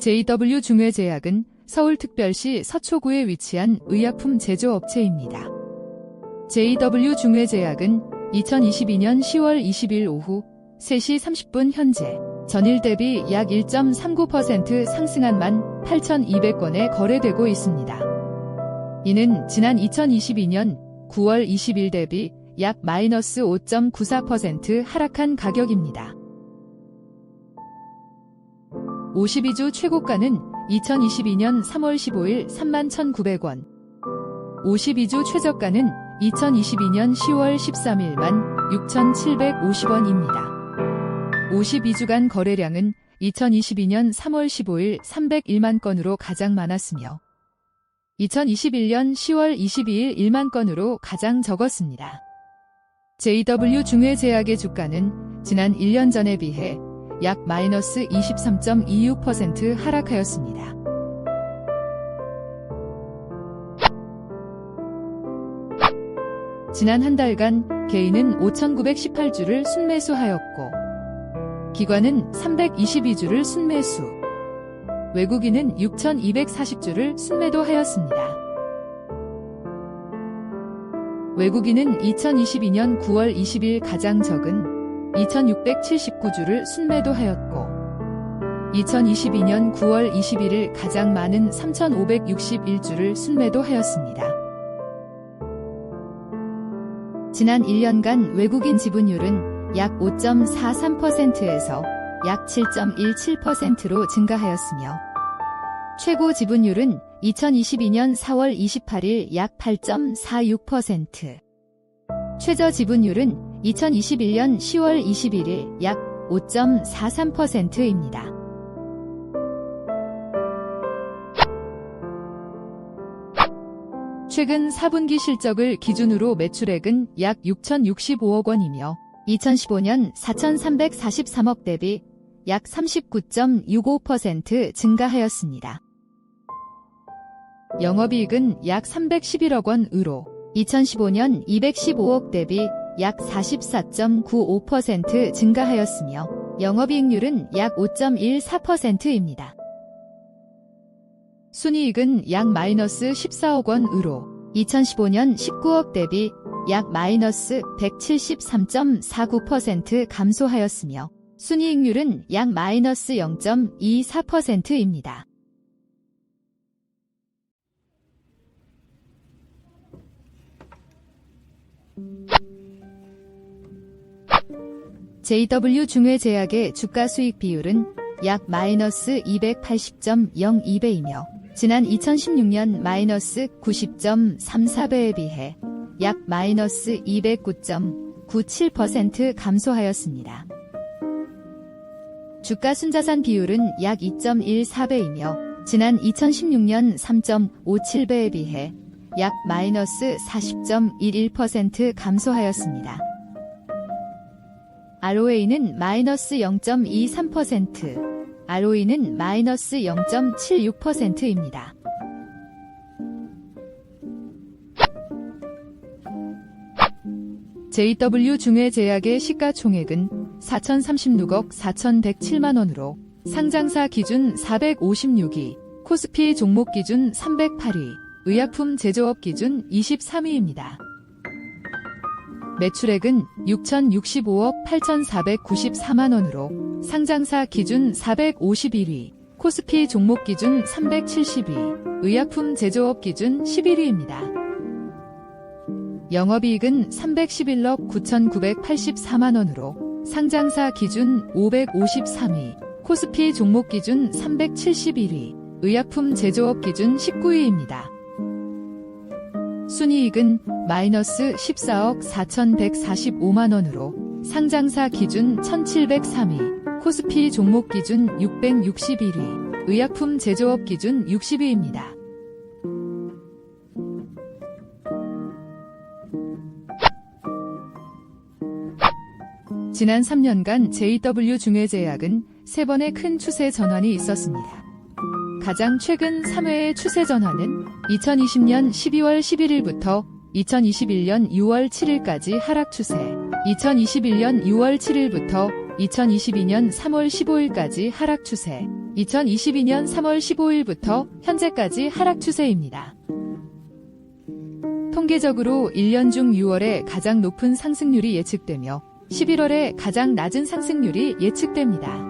JW 중외제약은 서울특별시 서초구에 위치한 의약품 제조업체입니다. JW 중외제약은 2022년 10월 20일 오후 3시 30분 현재 전일 대비 약 1.39% 상승한 18,200건에 거래되고 있습니다. 이는 지난 2022년 9월 20일 대비 약 마이너스 5.94% 하락한 가격입니다. 52주 최고가는 2022년 3월 15일 31,900원. 52주 최저가는 2022년 10월 13일 16,750원입니다. 52주간 거래량은 2022년 3월 15일 301만 건으로 가장 많았으며 2021년 10월 22일 1만 건으로 가장 적었습니다. JW 중외제약의 주가는 지난 1년 전에 비해 약 마이너스 23.26% 하락하였습니다. 지난 한 달간 개인은 5,918주를 순매수하였고 기관은 322주를 순매수, 외국인은 6,240주를 순매도하였습니다. 외국인은 2022년 9월 20일 가장 적은 2,679주를 순매도하였고 2022년 9월 21일 가장 많은 3,561주를 순매도하였습니다. 지난 1년간 외국인 지분율은 약 5.43%에서 약 7.17%로 증가하였으며 최고 지분율은 2022년 4월 28일 약 8.46%, 최저 지분율은 2021년 10월 21일 약 5.43%입니다. 최근 4분기 실적을 기준으로 매출액은 약 6,065억 원이며 2015년 4,343억 대비 약 39.65% 증가하였습니다. 영업이익은 약 311억 원으로 2015년 215억 대비 약 44.95% 증가하였으며 영업이익률은 약 5.14%입니다. 순이익은 약 마이너스 14억 원으로 2015년 19억 대비 약 마이너스 173.49% 감소하였으며 순이익률은 약 마이너스 0.24%입니다. JW 중외제약의 주가 수익 비율은 약 마이너스 280.02배이며 지난 2016년 마이너스 90.34배에 비해 약 마이너스 209.97% 감소하였습니다. 주가 순자산 비율은 약 2.14배이며 지난 2016년 3.57배에 비해 약 마이너스 40.11% 감소하였습니다. ROA는 마이너스 0.23%, ROE는 마이너스 0.76%입니다. JW 중외제약의 시가총액은 4,036억 4,107만 원으로 상장사 기준 456위, 코스피 종목 기준 308위, 의약품 제조업 기준 23위입니다. 매출액은 6,065억 8,494만 원으로 상장사 기준 451위, 코스피 종목 기준 370위, 의약품 제조업 기준 11위입니다. 영업이익은 311억 9,984만 원으로 상장사 기준 553위, 코스피 종목 기준 371위, 의약품 제조업 기준 19위입니다. 순이익은 마이너스 14억 4,145만 원으로 상장사 기준 1,703위, 코스피 종목 기준 661위, 의약품 제조업 기준 60위입니다. 지난 3년간 JW 중외제약은 3번의 큰 추세 전환이 있었습니다. 가장 최근 3회의 추세 전환은 2020년 12월 11일부터 2021년 6월 7일까지 하락 추세, 2021년 6월 7일부터 2022년 3월 15일까지 하락 추세, 2022년 3월 15일부터 현재까지 하락 추세입니다. 통계적으로 1년 중 6월에 가장 높은 상승률이 예측되며 11월에 가장 낮은 상승률이 예측됩니다.